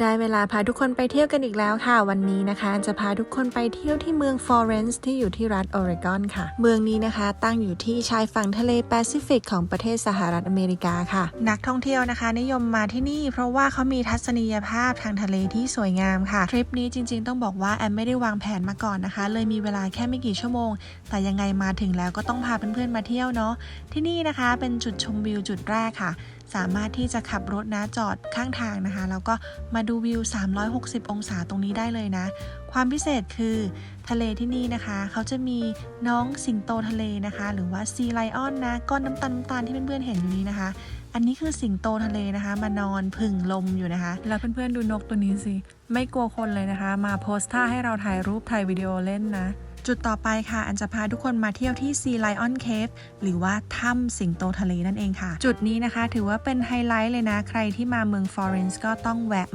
ได้เวลาพาทุกคนไปเที่ยวกันอีกแล้วค่ะ วันนี้นะคะ จะพาทุกคนไปเที่ยวที่เมืองฟลอเรนซ์ที่อยู่ที่รัฐโอเรกอนค่ะ เมืองนี้นะคะ ตั้งอยู่ที่ชายฝั่งทะเลแปซิฟิกของประเทศสหรัฐอเมริกาค่ะ นักท่องเที่ยวนะคะ นิยมมาที่นี่ เพราะว่าเขามีทัศนียภาพทางทะเลที่สวยงามค่ะ ทริปนี้จริง ๆ ต้องบอกว่าแอมไม่ได้วางแผนมาก่อนนะคะ เลยมีเวลาแค่ไม่กี่ชั่วโมง แต่ยังไงมาถึงแล้วก็ต้องพาเพื่อนๆมาเที่ยวเนาะที่นี่นะคะเป็นจุดชมวิวจุดแรกค่ะ สามารถที่จะขับรถนะจอดข้างทางนะคะ แล้วก็มาดูวิว 360 องศาตรงนี้ได้เลยนะ ความพิเศษคือทะเลที่นี่นะคะ เขาจะมีน้องสิงโตทะเลนะคะ หรือว่าซีไลออนนะก้อนน้ำตาลน้ำตาลที่เพื่อนๆเห็นอยู่นี้นะคะ อันนี้คือสิงโตทะเลนะคะ มานอนพึ่งลมอยู่นะคะ แล้วเพื่อนๆดูนกตัวนี้สิไม่กลัวคนเลยนะคะ มาโพสท่าให้เราถ่ายรูปถ่ายวิดีโอเล่นนะ จุดต่อไปค่ะ อันจะพาทุกคนมาเที่ยวที่ Sea Lion Cave หรือว่าถ้ำสิงโตทะเลนั่นเองค่ะ จุดนี้นะคะ ถือว่าเป็นไฮไลท์เลยนะ ใครที่มาเมืองฟลอเรนซ์ก็ต้องแวะ